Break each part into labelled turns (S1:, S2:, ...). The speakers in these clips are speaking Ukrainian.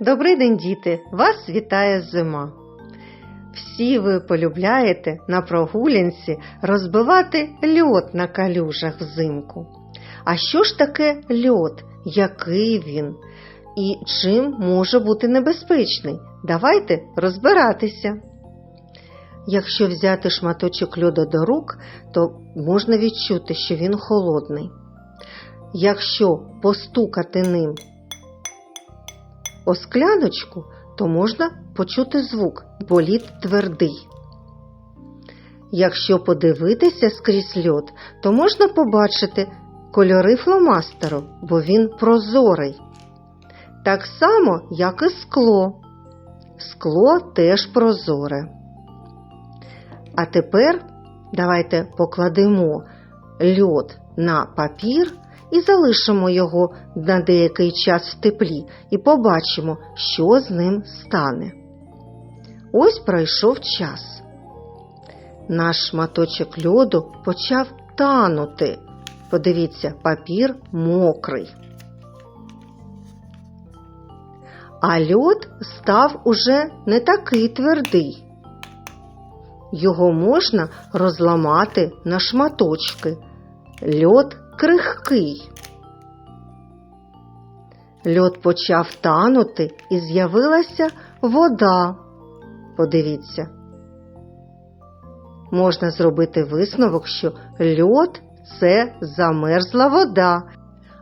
S1: Добрий день, діти! Вас вітає зима. Всі ви полюбляєте на прогулянці розбивати льод на калюжах взимку. А що ж таке льод? Який він? І чим може бути небезпечний? Давайте розбиратися. Якщо взяти шматочок льоду до рук, то можна відчути, що він холодний. Якщо постукати ним о скляночку, то можна почути звук, бо лід твердий. Якщо подивитися скрізь льод, то можна побачити кольори фломастеру, бо він прозорий. Так само, як і скло. Скло теж прозоре. А тепер давайте покладемо льод на папір і залишимо його на деякий час в теплі і побачимо, що з ним стане. Ось пройшов час. Наш шматочок льоду почав танути. Подивіться, папір мокрий. А льод став уже не такий твердий. Його можна розламати на шматочки. Льод крихкий. Льод почав танути і з'явилася вода. Подивіться. Можна зробити висновок, що льод це замерзла вода,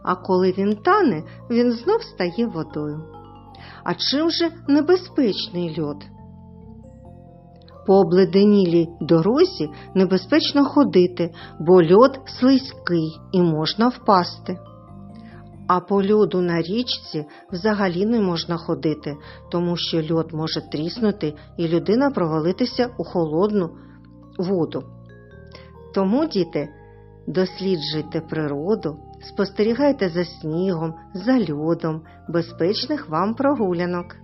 S1: а коли він тане, він знов стає водою. А чим же небезпечний льод? По обледенілій дорозі небезпечно ходити, бо льод слизький і можна впасти. А по льоду на річці взагалі не можна ходити, тому що льод може тріснути і людина провалитися у холодну воду. Тому, діти, досліджуйте природу, спостерігайте за снігом, за льодом, безпечних вам прогулянок.